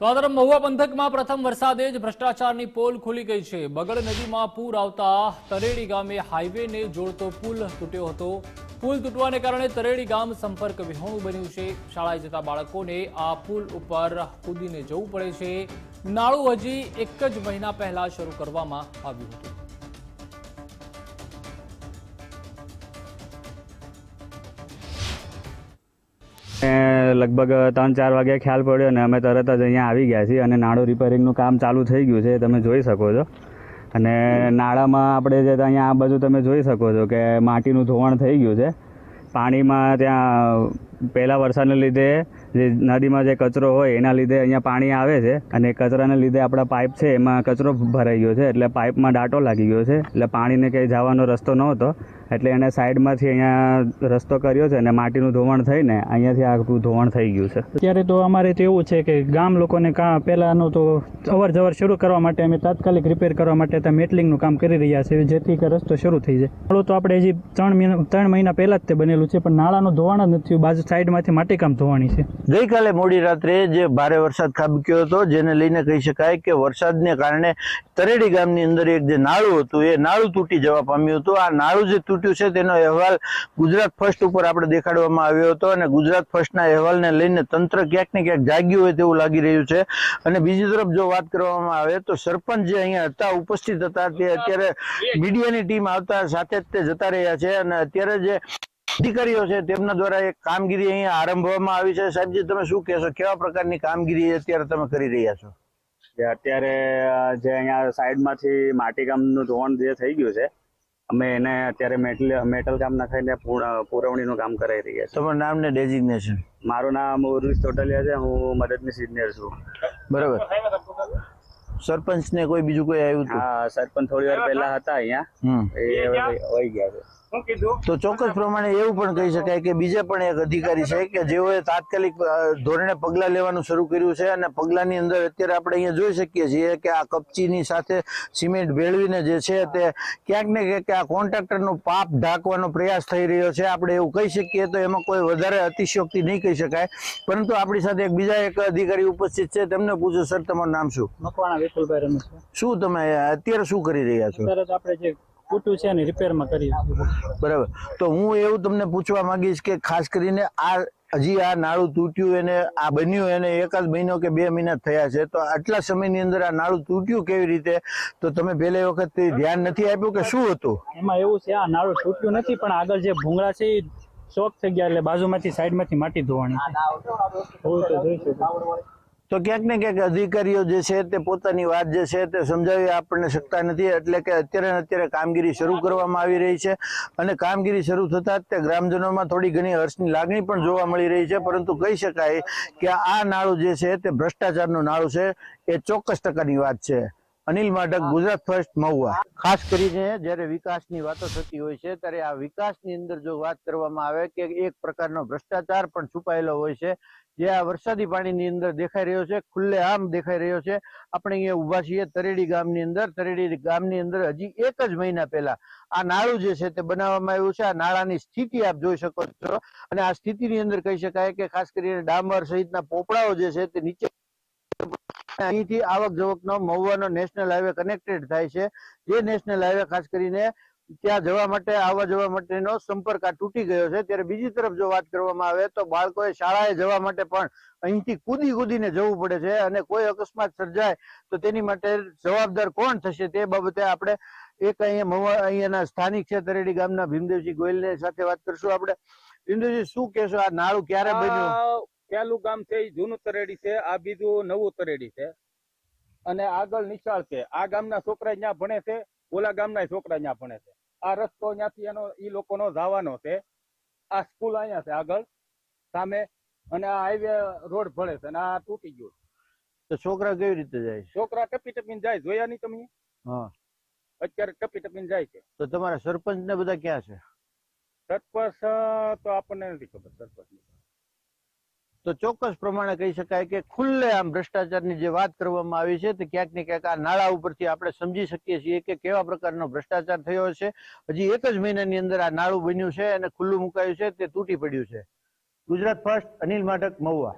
તો આ તરફ મહુવા પંથકમાં પ્રથમ વરસાદે જ ભ્રષ્ટાચારની પોલ ખુલી ગઈ છે. બગડ નદીમાં પૂર આવતા તરેડી ગામે હાઈવેને જોડતો પુલ તૂટ્યો હતો. પુલ તૂટવાને કારણે તરેડી ગામ સંપર્ક વિહોણું બન્યું છે. શાળાએ જતા બાળકોને આ પુલ ઉપર કૂદીને જવું પડે છે. નાળું હજી એક જ મહિના પહેલા શરૂ કરવામાં આવ્યું હતું. લગભગ ત્રણ ચાર વાગ્યા ખ્યાલ પડ્યો અને અમે તરત જ અહીંયા આવી ગયા છીએ અને નાળું રિપેરિંગનું કામ ચાલુ થઈ ગયું છે, તમે જોઈ શકો છો. અને નાળામાં આપણે જે અહીંયા આ બાજુ તમે જોઈ શકો છો કે માટીનું ધોવાણ થઈ ગયું છે. પાણીમાં ત્યાં પહેલાં વરસાદને લીધે જે નદીમાં જે કચરો હોય એના લીધે અહીંયા પાણી આવે છે અને કચરાને લીધે આપણા પાઇપ છે એમાં કચરો ભરાઈ ગયો છે. એટલે પાઇપમાં ડાટો લાગી ગયો છે. એટલે પાણીને ક્યાંય જવાનો રસ્તો નહોતો. એટલે એને સાઈડમાંથી અહીંયા રસ્તો કર્યો છે અને માટીનું ધોવાણ થઈને અહીંયાથી આખું ધોવાણ થઈ ગયું છે. અત્યારે તો અમારે તો એવું છે કે ગામ લોકોને કાં પહેલાંનું તો અવર જવર શરૂ કરવા માટે અમે તાત્કાલિક રિપેર કરવા માટે ત્યાં મેટલિંગનું કામ કરી રહ્યા છીએ, જેથી કે રસ્તો શરૂ થઈ જાય. તો આપણે હજી ત્રણ મહિના ત્રણ મહિના પહેલાં જ તે બનેલું છે, પણ નાળાનું ધોવાણ જ નથી બાજુ સાઈડમાંથી માટીકામ ધોવાની છે. ગઈકાલે મોડી રાત્રે જે ભારે વરસાદ ખાબક્યો હતો, જેને લઈને કહી શકાય કે વરસાદને કારણે તરેડી ગામની અંદર એક જે નાળું હતું, એ નાળું તૂટી જવા પામ્યું હતું. આ નાળું જે તૂટ્યું છે, તેનો અહેવાલ ગુજરાત ફર્સ્ટ ઉપર આપણે દેખાડવામાં આવ્યો હતો અને ગુજરાત ફર્સ્ટના અહેવાલને લઈને તંત્ર ક્યાંક ને ક્યાંક જાગ્યું હોય તેવું લાગી રહ્યું છે. અને બીજી તરફ જો વાત કરવામાં આવે તો સરપંચ જે અહીંયા હતા, ઉપસ્થિત હતા, તે અત્યારે મીડિયાની ટીમ આવતા સાથે જ તે જતા રહ્યા છે અને અત્યારે જે અધિકારીઓ છે તેમના દ્વારા એક કામગીરી અહીંયા આરંભવામાં આવી છે. સાહેબજી તમે શું કહેશો? કેવા પ્રકારની કામગીરી અત્યારે તમે કરી રહ્યા છો? જે અત્યારે જે અહીંયા સાઈડમાંથી માટીકામનું ધોવાણ જે થઈ ગયું છે અમે એને અત્યારે મેટલ મેટલ કામ નખાઈને પુરવણીનું કામ કરાવી રહ્યા છીએ. તમારું નામ ને ડેઝિગ્નેશન? મારું નામ ઉર્વિશ ટોટલિયા છે હું મદદનીશ ઇજનેર છું. બરાબર. સરપંચ ને કોઈ બીજું કોઈ આવ્યું હા સરપંચ થોડી વાર પહેલા હતા અહીંયા. એ વહી ગયા છે. તો ચોક્કસ પ્રમાણે એવું પણ કહી શકાય કે બીજા પણ એક અધિકારી છે કે જેઓએ તાત્કાલિક ધોરણે પગલાં લેવાનું શરૂ કર્યું છે અને પગલાંની અંદર અત્યારે આપણે અહીંયા જોઈ શકીએ છીએ કે આ કપચીની સાથે સિમેન્ટ ભેળવીને જે છે તે ક્યાંક ને ક્યાંક આ કોન્ટ્રાક્ટરનું પાપ ઢાંકવાનો પ્રયાસ થઈ રહ્યો છે. આપણે એવું કહી શકીએ તો એમાં કોઈ વધારે અતિશયોક્તિ નહીં કહી શકાય. પરંતુ આપણી સાથે એક બીજા એક અધિકારી ઉપસ્થિત છે. તેમને પૂછો સર તમારું નામ શું? મકવાણા વિપુલભાઈ રમેશ શું તમે અત્યારે શું કરી રહ્યા છો? અત્યારે આપણે જે તૂટ્યું છે અને રિપેરમાં કરી બરાબર. તો હું એવું તમને પૂછવા માંગીશ કે ખાસ કરીને આ હજી આ નાળું તૂટ્યું એને આ બન્યું એને એકાદ મહિનો કે બે મહિના થયા છે તો આટલા સમયની અંદર આ નાળું તૂટ્યું કેવી રીતે? તો તમે પહેલી વખત ધ્યાન નથી આપ્યું કે શું હતું? એમાં એવું છે આ નાળું તૂટ્યું નથી પણ આગળ જે ભૂંગળા છે એ શોખ થઈ ગયા એટલે બાજુમાંથી સાઈડમાંથી માટી ધોવાની છે. તો જોઈ શકો. તો ક્યાંક ને ક્યાંક અધિકારીઓ જે છે તે પોતાની વાત જે છે તે સમજાવી આપણને શકતા નથી. એટલે કે અત્યારે અત્યારે કામગીરી શરૂ કરવામાં આવી રહી છે અને કામગીરી શરૂ થતાં તે ગ્રામજનોમાં થોડી ઘણી હર્ષની લાગણી પણ જોવા મળી રહી છે. પરંતુ કહી શકાય કે આ નાળું જે છે તે ભ્રષ્ટાચારનું નાળું છે. એ ચોક્કસ ટકાની વાત છે. અનિલ માઢક ગુજરાત ફર્સ્ટ મહુવા. ખાસ કરીને જ્યારે વિકાસની વાતો થતી હોય છે ત્યારે આ વિકાસની અંદર જો વાત કરવામાં આવે કે એક પ્રકારનો ભ્રષ્ટાચાર પણ છુપાયેલો હોય છે જે આ વરસાદી પાણીની અંદર દેખાઈ રહ્યો છે ખુલ્લે આમ દેખાઈ રહ્યો છે. આપણે અહીંયા ઊભા છીએ તરેડી ગામની અંદર. તરેડી ગામની અંદર હજી એક જ મહિના પહેલા આ નાળું જે છે તે બનાવવામાં આવ્યું છે. આ નાળાની સ્થિતિ આપ જોઈ શકો છો. અને આ સ્થિતિની અંદર કહી શકાય કે ખાસ કરીને ડામર સહિતના પોપડાઓ જે છે તે નીચે અહીંથી આવક જવકનો મહુવાનો નેશનલ હાઈવે કનેક્ટેડ થાય છે. જે નેશનલ હાઈવે ખાસ કરીને ત્યાં જવા માટે આવવા જવા માટેનો સંપર્ક આ તૂટી ગયો છે. ત્યારે બીજી તરફ જો વાત કરવામાં આવે તો બાળકોએ શાળાએ જવા માટે પણ અહીંથી કૂદી કૂદીને જવું પડે છે અને કોઈ અકસ્માત સર્જાય તો તેની માટે જવાબદાર કોણ થશે તે બાબતે આપણે એક અહીંયા મહુવા અહીંયાના સ્થાનિક છે તરેડી ગામના ભીમદેવજી ગોયલ સાથે વાત કરશું આપણે. ભીમદેવજી શું કહેશો? આ નાળું ક્યારે બન્યું? પહેલું ગામ છે એ જૂનું તરેડી છે આ બીજું નવું તરેડી છે. અને આગળ નિશાળ છે. આ ગામના છોકરા ત્યાં ભણે છે ઓલા ગામના છોકરા ત્યાં ભણે છે. આ રસ્તો ત્યાંથી એનો એ લોકોનો જવાનો છે. આ સ્કૂલ અહીંયા છે આગળ સામે અને આ હાઈવે રોડ ભળે છે અને આ તૂટી ગયું તો છોકરા કેવી રીતે જાય છોકરા ટપી ટપીને જાય જોયા નહીં તમે? હા. અત્યારે ટપી ટપીને જાય છે. તો તમારા સરપંચ ને બધા ક્યાં છે? સરપંચ તો આપણને નથી ખબર સરપંચ તો ચોક્કસ પ્રમાણે કહી શકાય કે ખુલ્લે આમ ભ્રષ્ટાચારની જે વાત કરવામાં આવી છે, તે ક્યાંક ને ક્યાંક આ નાળા ઉપરથી આપણે સમજી શકીએ છીએ કે કેવા પ્રકારનો ભ્રષ્ટાચાર થયો છે. હજી એક જ મહિનાની અંદર આ નાળું બન્યું છે અને ખુલ્લું મુકાયું છે, તે તૂટી પડ્યું છે. ગુજરાત ફર્સ્ટ, અનિલ માઢક, મહુવા.